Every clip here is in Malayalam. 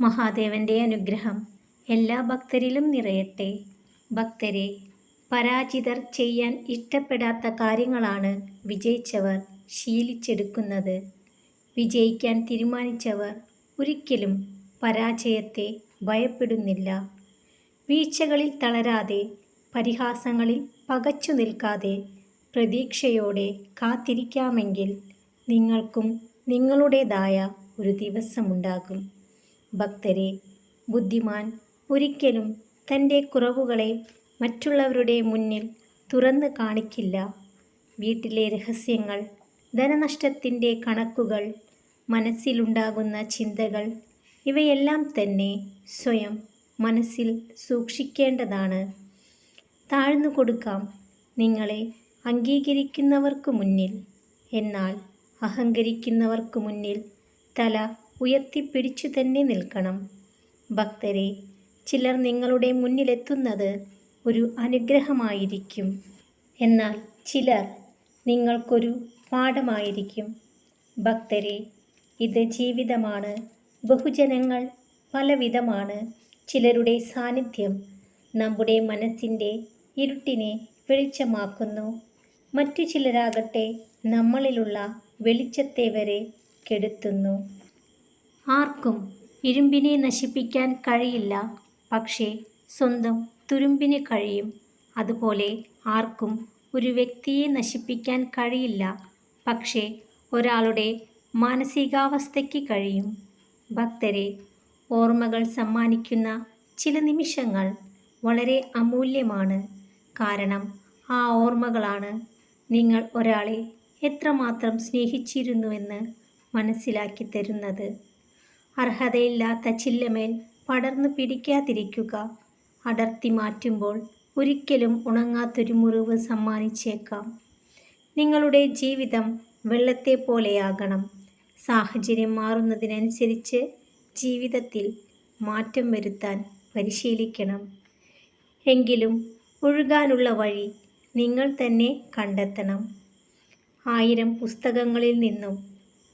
മഹാദേവന്റെ അനുഗ്രഹം എല്ലാ ഭക്തരിലും നിറയട്ടെ. ഭക്തരെ പരാജിതർ ചെയ്യാൻ ഇഷ്ടപ്പെടാത്ത കാര്യങ്ങളാണ് വിജയിച്ചവർ ശീലിച്ചെടുക്കുന്നത്. വിജയിക്കാൻ തീരുമാനിച്ചവർ ഒരിക്കലും പരാജയത്തെ ഭയപ്പെടുന്നില്ല. വീഴ്ചകളിൽ തളരാതെ പരിഹാസങ്ങളിൽ പകച്ചു നിൽക്കാതെ പ്രതീക്ഷയോടെ കാത്തിരിക്കാമെങ്കിൽ നിങ്ങൾക്കും നിങ്ങളുടേതായ ഒരു ദിവസമുണ്ടാകും. ഭക്തരെ ബുദ്ധിമാൻ ഒരിക്കലും തന്റെ കുറവുകളെ മറ്റുള്ളവരുടെ മുന്നിൽ തുറന്ന് കാണിക്കില്ല. വീട്ടിലെ രഹസ്യങ്ങൾ ധനനഷ്ടത്തിന്റെ കണക്കുകൾ മനസ്സിലുണ്ടാകുന്ന ചിന്തകൾ ഇവയെല്ലാം തന്നെ സ്വയം മനസ്സിൽ സൂക്ഷിക്കേണ്ടതാണ്. താഴ്ന്നു കൊടുക്കാം. നിങ്ങളെ അംഗീകരിക്കുന്നവർക്ക് മുന്നിൽ എന്നാൽ അഹങ്കരിക്കുന്നവർക്ക് മുന്നിൽ തല ഉയർത്തിപ്പിടിച്ചു തന്നെ നിൽക്കണം. ഭക്തരെ ചിലർ നിങ്ങളുടെ മുന്നിലെത്തുന്നത് ഒരു അനുഗ്രഹമായിരിക്കും. എന്നാൽ ചിലർ നിങ്ങൾക്കൊരു പാഠമായിരിക്കും. ഭക്തരെ ഇത് ജീവിതമാണ്. ബഹുജനങ്ങൾ പലവിധമാണ്. ചിലരുടെ സാന്നിധ്യം നമ്മുടെ മനസ്സിന്റെ ഇരുട്ടിനെ വെളിച്ചമാക്കുന്നു. മറ്റു ചിലരാകട്ടെ നമ്മളിലുള്ള വെളിച്ചത്തെ വരെ കെടുത്തുന്നു. ആർക്കും ഇരുമ്പിനെ നശിപ്പിക്കാൻ കഴിയില്ല. പക്ഷേ സ്വന്തം തുരുമ്പിന് കഴിയും. അതുപോലെ ആർക്കും ഒരു വ്യക്തിയെ നശിപ്പിക്കാൻ കഴിയില്ല. പക്ഷേ ഒരാളുടെ മാനസികാവസ്ഥയ്ക്ക് കഴിയും. ഭക്തരെ ഓർമ്മകൾ സമ്മാനിക്കുന്ന ചില നിമിഷങ്ങൾ വളരെ അമൂല്യമാണ്. കാരണം ആ ഓർമ്മകളാണ് നിങ്ങൾ ഒരാളെ എത്രമാത്രം സ്നേഹിച്ചിരുന്നുവെന്ന് മനസ്സിലാക്കി തരുന്നത്. അർഹതയില്ലാത്ത ചില്ലമേൽ പടർന്നു പിടിക്കാതിരിക്കുക. അടർത്തി മാറ്റുമ്പോൾ ഒരിക്കലും ഉണങ്ങാത്തൊരു മുറിവ് സമ്മാനിച്ചേക്കാം. നിങ്ങളുടെ ജീവിതം വെള്ളത്തെ പോലെയാകണം. സാഹചര്യം മാറുന്നതിനനുസരിച്ച് ജീവിതത്തിൽ മാറ്റം വരുത്താൻ പരിശീലിക്കണം. എങ്കിലും ഒഴുകാനുള്ള വഴി നിങ്ങൾ തന്നെ കണ്ടെത്തണം. ആയിരം പുസ്തകങ്ങളിൽ നിന്നും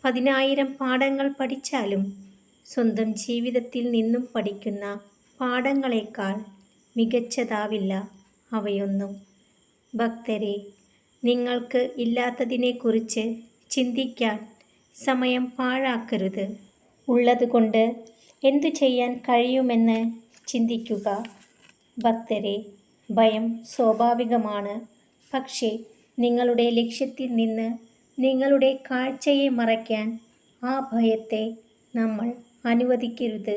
പതിനായിരം പാഠങ്ങൾ പഠിച്ചാലും സ്വന്തം ജീവിതത്തിൽ നിന്നും പഠിക്കുന്ന പാഠങ്ങളെക്കാൾ മികച്ചതാവില്ല അവയൊന്നും. ഭക്തരെ നിങ്ങൾക്ക് ഇല്ലാത്തതിനെക്കുറിച്ച് ചിന്തിക്കാൻ സമയം പാഴാക്കരുത്. ഉള്ളതുകൊണ്ട് എന്തു ചെയ്യാൻ കഴിയുമെന്ന് ചിന്തിക്കുക. ഭക്തരെ ഭയം സ്വാഭാവികമാണ്. പക്ഷേ നിങ്ങളുടെ ലക്ഷ്യത്തിൽ നിന്ന് നിങ്ങളുടെ കാഴ്ചയെ മറയ്ക്കാൻ ആ ഭയത്തെ നമ്മൾ അനുവദിക്കരുത്.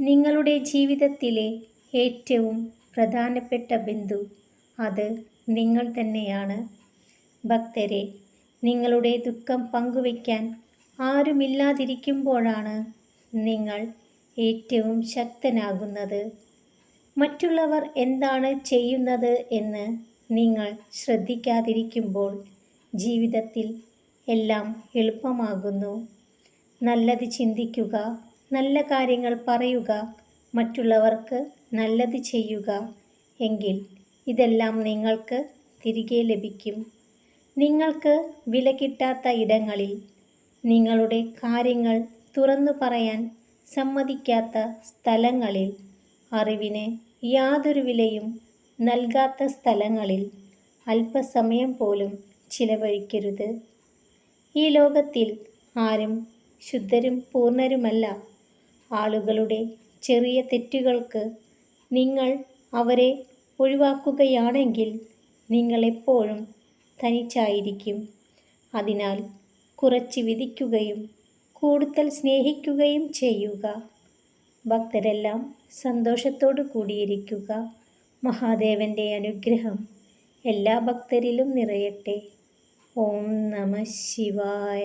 നിങ്ങളുടെ ജീവിതത്തിലെ ഏറ്റവും പ്രധാനപ്പെട്ട ബിന്ദു അത് നിങ്ങൾ തന്നെയാണ്. ഭക്തരെ നിങ്ങളുടെ ദുഃഖം പങ്കുവയ്ക്കാൻ ആരുമില്ലാതിരിക്കുമ്പോഴാണ് നിങ്ങൾ ഏറ്റവും ശക്തനാകുന്നത്. മറ്റുള്ളവർ എന്താണ് ചെയ്യുന്നത് എന്ന് നിങ്ങൾ ശ്രദ്ധിക്കാതിരിക്കുമ്പോൾ ജീവിതത്തിൽ എല്ലാം എളുപ്പമാകുന്നു. നല്ലത് ചിന്തിക്കുക നല്ല കാര്യങ്ങൾ പറയുക മറ്റുള്ളവർക്ക് നല്ലത് ചെയ്യുക എങ്കിൽ ഇതെല്ലാം നിങ്ങൾക്ക് തിരികെ ലഭിക്കും. നിങ്ങൾക്ക് വില കിട്ടാത്ത ഇടങ്ങളിൽ നിങ്ങളുടെ കാര്യങ്ങൾ തുറന്നു പറയാൻ സമ്മതിക്കാത്ത സ്ഥലങ്ങളിൽ അറിവിന് യാതൊരു വിലയും നൽകാത്ത സ്ഥലങ്ങളിൽ അല്പസമയം പോലും ചിലവഴിക്കരുത്. ഈ ലോകത്തിൽ ആരും ശുദ്ധരും പൂർണരുമല്ല. ആളുകളുടെ ചെറിയ തെറ്റുകൾക്ക് നിങ്ങൾ അവരെ ഒഴിവാക്കുകയാണെങ്കിൽ നിങ്ങളെപ്പോഴും തനിച്ചായിരിക്കും. അതിനാൽ കുറച്ച് വിധിക്കുകയും കൂടുതൽ സ്നേഹിക്കുകയും ചെയ്യുക. ഭക്തരെല്ലാം സന്തോഷത്തോടു കൂടിയിരിക്കുക. മഹാദേവന്റെ അനുഗ്രഹം എല്ലാ ഭക്തരിലും നിറയട്ടെ. ഓം നമ ശിവായ.